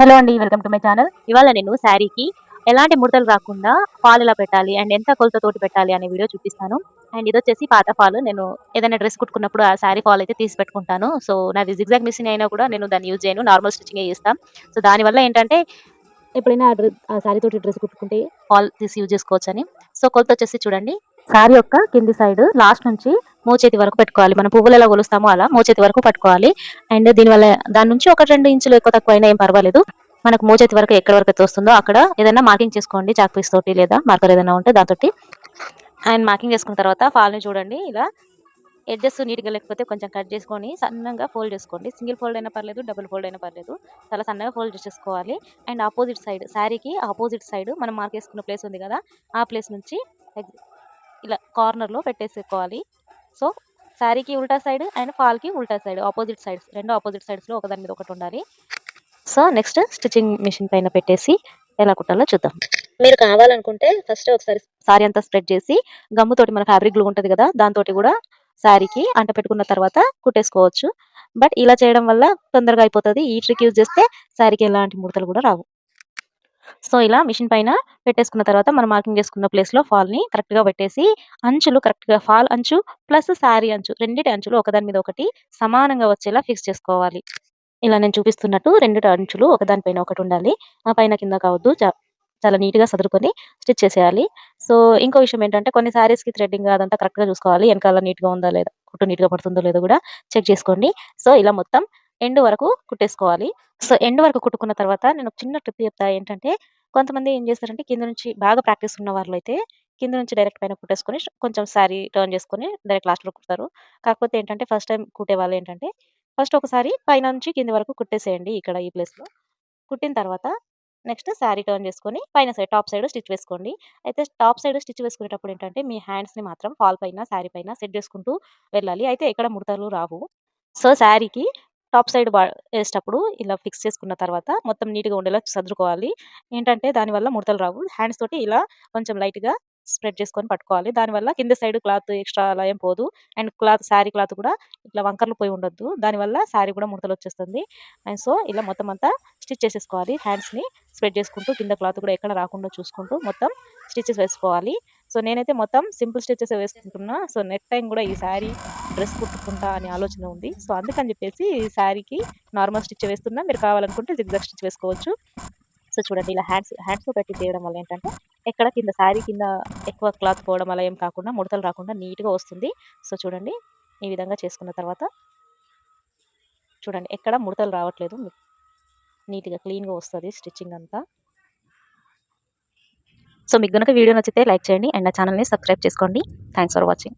Hello అండి welcome to my channel. ఇవాళ నేను శారీకి ఎలాంటి ముడతలు రాకుండా ఫాల్ ఎలా పెట్టాలి అండ్ ఎంత కొలతతోటి పెట్టాలి అనే వీడియో చూపిస్తాను. అండ్ ఇది వచ్చేసి పాత ఫాల్ నేను ఏదైనా డ్రెస్ కుట్టుకున్నప్పుడు ఆ శారీ ఫాల్ అయితే తీసి పెట్టుకుంటాను. సో నాది జిగ్జాగ్ మిషన్ అయినా కూడా నేను దాన్ని యూజ్ చేయను. నార్మల్ స్టిచ్చింగ్ చేస్తాను సో దానివల్ల ఏంటంటే ఎప్పుడైనా ఆ డ్రెస్ ఆ శారీ తోటి డ్రెస్ కుట్టుకుంటే ఫాల్ తీసి యూజ్ చేసుకోవచ్చు అని సో కొలత వచ్చేసి చూడండి. శారీ యొక్క కింది సైడ్ లాస్ట్ నుంచి మోచేతి వరకు పెట్టుకోవాలి. మనం పువ్వులు ఎలా కొలుస్తామో అలా మోచేతి వరకు పట్టుకోవాలి. అండ్ దీనివల్ల దాని నుంచి ఒక రెండు ఇంచులు ఎక్కువ తక్కువ అయినా ఏం పర్వాలేదు. మనకు మోచేతి వరకు ఎక్కడ వరకు అయితే వస్తుందో అక్కడ ఏదైనా మార్కింగ్ చేసుకోండి. చాక్ పీస్ తోటి లేదా మార్కర్ ఏదైనా ఉంటే దాంతో అండ్ మార్కింగ్ చేసుకున్న తర్వాత ఫాల్ని చూడండి. ఇలా ఎడ్జెస్ నీట్గా లేకపోతే కొంచెం కట్ చేసుకొని సన్నగా ఫోల్డ్ చేసుకోండి. సింగిల్ ఫోల్డ్ అయినా పర్లేదు డబుల్ ఫోల్డ్ అయినా పర్లేదు. చాలా సన్నగా ఫోల్డ్ చేసుకోవాలి అండ్ ఆపోజిట్ సైడ్ శారీకి ఆపోజిట్ సైడ్ మనం మార్క్ చేసుకున్న ప్లేస్ ఉంది కదా ఆ ప్లేస్ నుంచి ఎగ్- ఇలా కార్నర్లో పెట్టేసుకోవాలి. సో శారీకి ఉల్టా సైడ్ అండ్ ఫాల్కి ఉల్టా సైడ్ ఆపోజిట్ సైడ్స్ రెండు ఆపోజిట్ సైడ్స్లో ఒకదాని మీద ఒకటి ఉండాలి. సో నెక్స్ట్ స్టిచ్చింగ్ మిషన్ పైన పెట్టేసి ఎలా కుట్టాలో చూద్దాం. మీరు కావాలనుకుంటే ఫస్ట్ ఒకసారి సారీ అంతా స్ప్రెడ్ చేసి గమ్ముతోటి మన ఫ్యాబ్రిక్ గ్లూ ఉంటుంది కదా దాంతో కూడా శారీకి అంట పెట్టుకున్న తర్వాత కుట్టేసుకోవచ్చు. బట్ ఇలా చేయడం వల్ల తొందరగా అయిపోతుంది. ఈ ట్రిక్ యూజ్ చేస్తే శారీకి ఎలాంటి ముడతలు కూడా రావు. సో ఇలా మిషన్ పైన పెట్టేసుకున్న తర్వాత మనం మార్కింగ్ చేసుకున్న ప్లేస్లో ఫాల్ని కరెక్ట్గా పెట్టేసి అంచులు కరెక్ట్గా ఫాల్ అంచు ప్లస్ శారీ అంచు రెండిటి అంచులు ఒకదాని మీద ఒకటి సమానంగా వచ్చేలా ఫిక్స్ చేసుకోవాలి. ఇలా నేను చూపిస్తున్నట్టు రెండు అంచులు ఒకదానిపైన ఒకటి ఉండాలి. ఆ పైన కింద కావద్దు. చా- చాలా నీట్గా సదురుకొని స్టిచ్ చేసేయాలి. సో ఇంకో విషయం ఏంటంటే కొన్ని సారీస్కి థ్రెడ్డింగ్ అదంతా కరెక్ట్గా చూసుకోవాలి. వెనకాల నీట్గా ఉందా లేదా కుట్టు నీట్గా పడుతుందో లేదో కూడా చెక్ చేసుకోండి. సో ఇలా మొత్తం ఎండ్ వరకు కుట్టేసుకోవాలి. సో ఎండ్ వరకు కుట్టుకున్న తర్వాత నేను ఒక చిన్న ట్రిప్ చెప్తా ఏంటంటే కొంతమంది ఏం చేస్తారంటే కింద నుంచి బాగా ప్రాక్టీస్ ఉన్న వాళ్ళు అయితే కింద నుంచి డైరెక్ట్ పైన కుట్టేసుకొని కొంచెం శారీ టర్న్ చేసుకొని డైరెక్ట్ లాస్ట్లో కుడతారు. కాకపోతే ఏంటంటే ఫస్ట్ టైం కుట్టే వాళ్ళు ఏంటంటే ఫస్ట్ ఒకసారి పైన నుంచి కింద వరకు కుట్టేసేయండి ఇక్కడ ఈ ప్లేస్లో కుట్టిన తర్వాత నెక్స్ట్ శారీ టర్న్ చేసుకొని పైన సైడ్ టాప్ సైడ్ స్టిచ్ వేసుకోండి. అయితే టాప్ సైడ్ స్టిచ్ వేసుకునేటప్పుడు ఏంటంటే మీ హ్యాండ్స్ని మాత్రం ఫాల్ పైన శారీ పైన సెట్ చేసుకుంటూ వెళ్ళాలి. అయితే ఎక్కడ ముడతలు రావు. సో శారీకి టాప్ సైడ్ బా వేసేటప్పుడు ఇలా ఫిక్స్ చేసుకున్న తర్వాత మొత్తం నీట్గా ఉండేలా సర్దుకోవాలి ఏంటంటే దానివల్ల ముడతలు రావు. హ్యాండ్స్ తోటి ఇలా కొంచెం లైట్గా స్ప్రెడ్ చేసుకొని పట్టుకోవాలి. దానివల్ల కింద సైడ్ క్లాత్ ఎక్స్ట్రా అలా ఏం పోదు. అండ్ క్లాత్ శారీ క్లాత్ కూడా ఇట్లా వంకర్లు పోయి ఉండొద్దు. దానివల్ల శారీ కూడా ముడతలు వచ్చేస్తుంది. అండ్ సో ఇలా మొత్తం అంతా స్టిచ్ చేసేసుకోవాలి. హ్యాండ్స్ని స్ప్రెడ్ చేసుకుంటూ కింద క్లాత్ కూడా ఎక్కడ రాకుండా చూసుకుంటూ మొత్తం స్టిచెస్ వేసుకోవాలి. సో నేనైతే మొత్తం సింపుల్ స్టిచెస్ వేసుకుంటున్నా. సో నెక్స్ట్ టైం కూడా ఈ శారీ డ్రెస్ కుట్టుకుంటా అనే ఆలోచన ఉంది. సో అందుకని చెప్పేసి ఈ శారీకి నార్మల్ స్టిచ్ వేస్తున్నా. మీరు కావాలనుకుంటే జిగ్జాగ్ స్టిచ్ వేసుకోవచ్చు. సో చూడండి ఇలా హ్యాండ్స్ హ్యాండ్స్ పెట్టి చేయడం వల్ల ఏంటంటే ఎక్కడ కింద శారీ కింద ఎక్కువ క్లాత్ పోవడం అలా ఏం కాకుండా ముడతలు రాకుండా నీట్గా వస్తుంది. సో చూడండి ఈ విధంగా చేసుకున్న తర్వాత చూడండి ఎక్కడ ముడతలు రావట్లేదు. నీట్గా క్లీన్గా వస్తుంది స్టిచ్చింగ్ అంతా. సో మీకు కనుక వీడియో నచ్చితే లైక్ చేయండి అండ్ నా ఛానల్ని సబ్స్క్రైబ్ చేసుకోండి. Thanks for watching